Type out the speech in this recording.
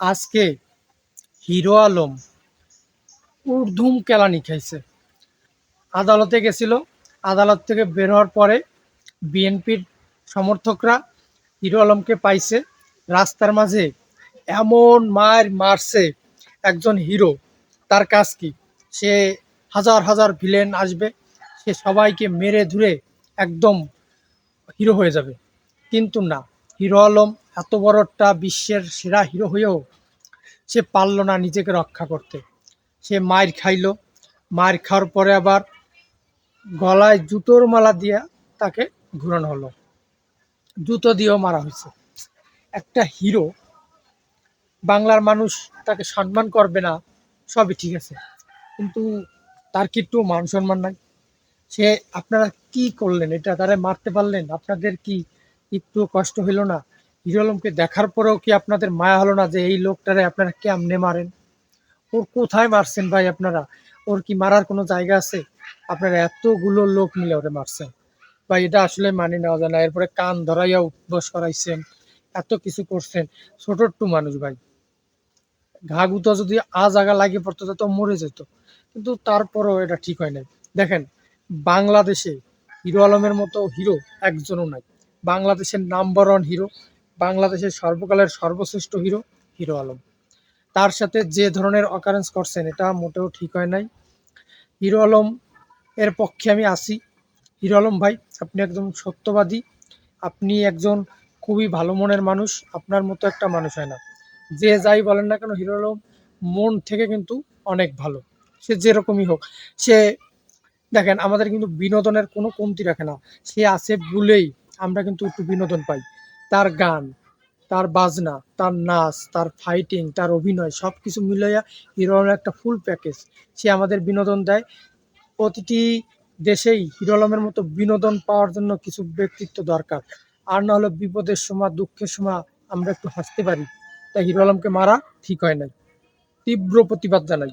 আজকে হিরো আলম উর্ধুম কেলানি খাইছে। আদালতে গেছিল। আদালত থেকে বের হওয়ার পরে বিএনপির সমর্থকরা হিরো আলমকে পাইছে। রাস্তার মাঝে এমন মার মারছে একজন হিরো। তার কাজ কি? সে হাজার হাজার ভিলেন আসবে। সে সবাইকে মেরে ধরে একদম হিরো হয়ে যাবে। কিন্তু না, হিরো আলম এত বড়টা বিশ্বের সেরা হিরো হয়েও সে পারল না নিজেকে রক্ষা করতে। সে মায়ের খাইলো। মায়ের খাওয়ার পরে আবার গলায় জুতোর মালা দিয়ে তাকে ঘুরানো হলো। জুতো দিয়েও মারা হয়েছে। একটা হিরো, বাংলার মানুষ তাকে সম্মান করবে না, সবই ঠিক আছে। কিন্তু তার কি একটু মান সম্মান নাই? সে আপনারা কি করলেন? এটা তারা মারতে পারলেন? আপনাদের কি একটু কষ্ট হইল না? হিরো আলমকে দেখার পরেও কি আপনাদের মায়া হলো না যে এই লোকটারে আপনারা কেমনে মারেন? ওর কোথায় মারছেন ভাই আপনারা? ওর কি মারার কোনো জায়গা আছে? আপনারা এতগুলো লোক মিলে ওরে মারছেন। ভাই, এটা আসলে মানি নেওয়া যায় না। এরপরে কান ধরাইয়া উপবাস করাইছেন, এত কিছু করছেন। ছোট মানুষ ভাই। ঘা গুতো যদি আজ আগা লাগিয়ে পড়তো তো মরে যেত। কিন্তু তারপরও এটা ঠিক হয় নাই। দেখেন, বাংলাদেশে হিরো আলমের মতো হিরো একজনও নাই। বাংলাদেশের নাম্বার ওয়ান হিরো। বাংলাদেশের সর্বকালের সর্বশ্রেষ্ঠ হিরো হিরো আলম। তার সাথে যে ধরনের অকারেন্স করছেন, এটা মোটেও ঠিক হয় নাই। হিরো আলম এর পক্ষে আমি আসি হিরো আলম ভাই, আপনি একদম সত্যবাদী। আপনি একজন খুবই ভালো মনের মানুষ। আপনার মতো একটা মানুষ হয় না। যে যাই বলেন না কেন, হিরো আলম মন থেকে কিন্তু অনেক ভালো। সে যেরকমই হোক, সে দেখেন, আমাদের কিন্তু বিনোদনের কোনো কমতি রাখে না। সে আছে বলেই আমরা কিন্তু একটু বিনোদন পাই। তার গান, তার বাজনা, তার নাচ, তার ফাইটিং তার অভিনয় সব কিছু মিলাইয়া হিরো আলমের একটা ফুল প্যাকেজ সে আমাদের বিনোদন দেয়। প্রতিটি দেশেই হিরো আলমের মতো বিনোদন পাওয়ার জন্য কিছু ব্যক্তিত্ব দরকার। আর না হলে বিপদের সময়, দুঃখের সময় আমরা একটু হাসতে পারি। তাই হিরো আলমকে মারা ঠিক হয় নাই। তীব্র প্রতিবাদ জানাই।